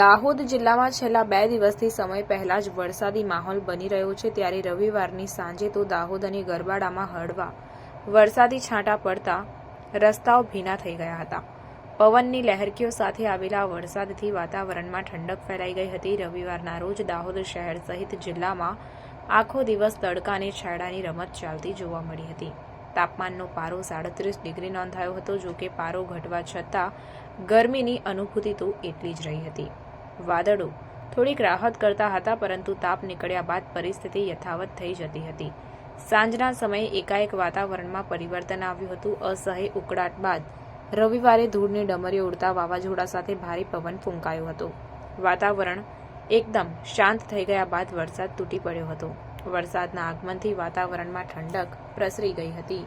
દાહોદ જિલ્લામાં છેલ્લા બે દિવસથી સમય પહેલા જ વરસાદી માહોલ બની રહ્યો છે ત્યારે રવિવારની સાંજે તો દાહોદ અને ગરબાડામાં હળવા વરસાદી છાંટા પડતા રસ્તાઓ ભીના થઈ ગયા હતા. પવનની લહેરકીઓ સાથે આવેલા વરસાદથી વાતાવરણમાં ઠંડક ફેલાઈ ગઈ હતી. રવિવારના રોજ દાહોદ શહેર સહિત જિલ્લામાં આખો દિવસ તડકાની છાડાની રમત ચાલતી જોવા મળી હતી. તાપમાનનો પારો સાડત્રીસ ડિગ્રી નોંધાયો હતો, જો કે પારો ઘટવા છતાં ગરમીની અનુભૂતિ તો એટલી જ રહી હતી. વાદળો થોડીક રાહત કરતા હતા, પરંતુ તાપ નીકળ્યા બાદ પરિસ્થિતિ યથાવત થઈ જતી હતી. સાંજના સમયે એકાએક વાતાવરણમાં પરિવર્તન આવ્યું હતું. અસહ્ય ઉકળાટ બાદ રવિવારે ધૂળની ડમરીઓ ઉડતા વાવાઝોડા સાથે ભારે પવન ફૂંકાયો હતો. વાતાવરણ એકદમ શાંત થઈ ગયા બાદ વરસાદ તૂટી પડ્યો હતો. વરસાદના આગમનથી વાતાવરણમાં ઠંડક પ્રસરી ગઈ હતી.